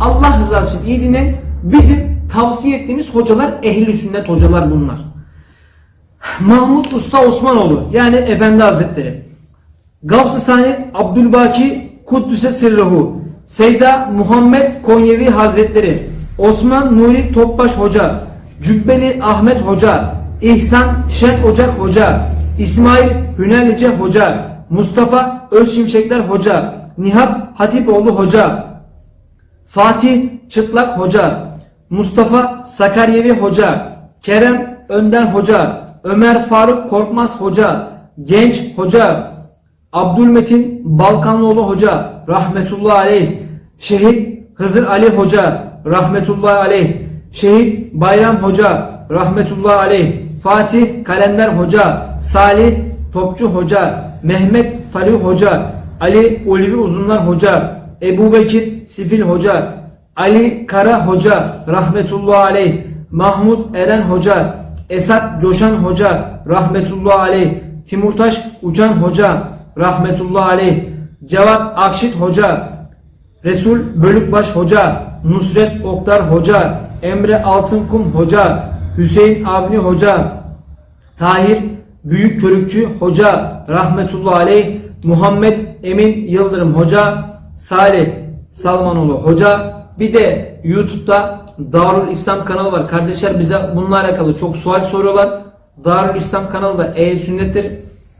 Allah rızası için iyi dinleyin. Bizim tavsiye ettiğimiz hocalar ehli sünnet hocalar bunlar. Mahmut Usta Osmanoğlu yani Efendi Hazretleri. Gavs-ı Saadet Abdülbaki Kuddüs'e sırruhu. Seyda Muhammed Konyevi Hazretleri. Osman Nuri Topbaş Hoca. Cübbeli Ahmet Hoca. İhsan Şen Ocak Hoca. İsmail Hünelice Hoca. Mustafa Özşimşekler Hoca. Nihat Hatipoğlu Hoca. Fatih Çıtlak Hoca, Mustafa Sakaryevi Hoca, Kerem Önder Hoca, Ömer Faruk Korkmaz Hoca, Genç Hoca, Abdülmetin Balkanlıoğlu Hoca, rahmetullahi aleyh, Şehit Hızır Ali Hoca, rahmetullahi aleyh, Şehit Bayram Hoca, rahmetullahi aleyh, Fatih Kalender Hoca, Salih Topçu Hoca, Mehmet Talih Hoca, Ali Ulvi Uzunlar Hoca, Ebu Bekir Sifil Hoca, Ali Kara Hoca, rahmetullahi aleyh, Mahmut Eren Hoca, Esat Coşan Hoca, rahmetullahi aleyh, Timurtaş Uçan Hoca, rahmetullahi aleyh, Cevat Akşit Hoca, Resul Bölükbaş Hoca, Nusret Oktar Hoca, Emre Altınkum Hoca, Hüseyin Avni Hoca, Tahir Büyük Körükçü Hoca, rahmetullahi aleyh, Muhammed Emin Yıldırım Hoca, Salih Salmanoğlu Hoca, bir de YouTube'da Darül İslam kanalı var. Kardeşler bize bununla alakalı çok sual soruyorlar. Darül İslam kanalı da ehl sünnettir.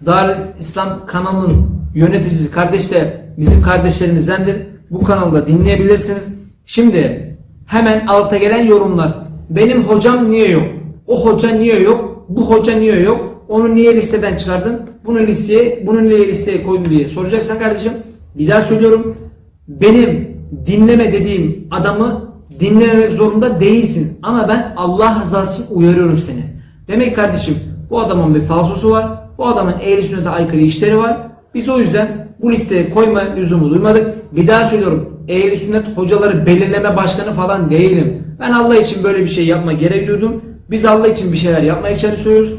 Darül İslam kanalının yöneticisi kardeş de bizim kardeşlerimizdendir. Bu kanalda dinleyebilirsiniz. Şimdi hemen alta gelen yorumlar. Benim hocam niye yok? O hoca niye yok? Bu hoca niye yok? Onu niye listeden çıkardın? Bunu listeye, bunu niye listeye koydun diye soracaksan kardeşim bir daha söylüyorum. Benim dinleme dediğim adamı dinlememek zorunda değilsin. Ama ben Allah rızası için uyarıyorum seni. Demek kardeşim bu adamın bir falsosu var. Bu adamın ehli sünnete aykırı işleri var. Biz o yüzden bu listeye koyma lüzumu duymadık. Bir daha söylüyorum. Ehli sünnet hocaları belirleme başkanı falan değilim. Ben Allah için böyle bir şey yapma gerek duydum. Biz Allah için bir şeyler yapmaya çalışıyoruz.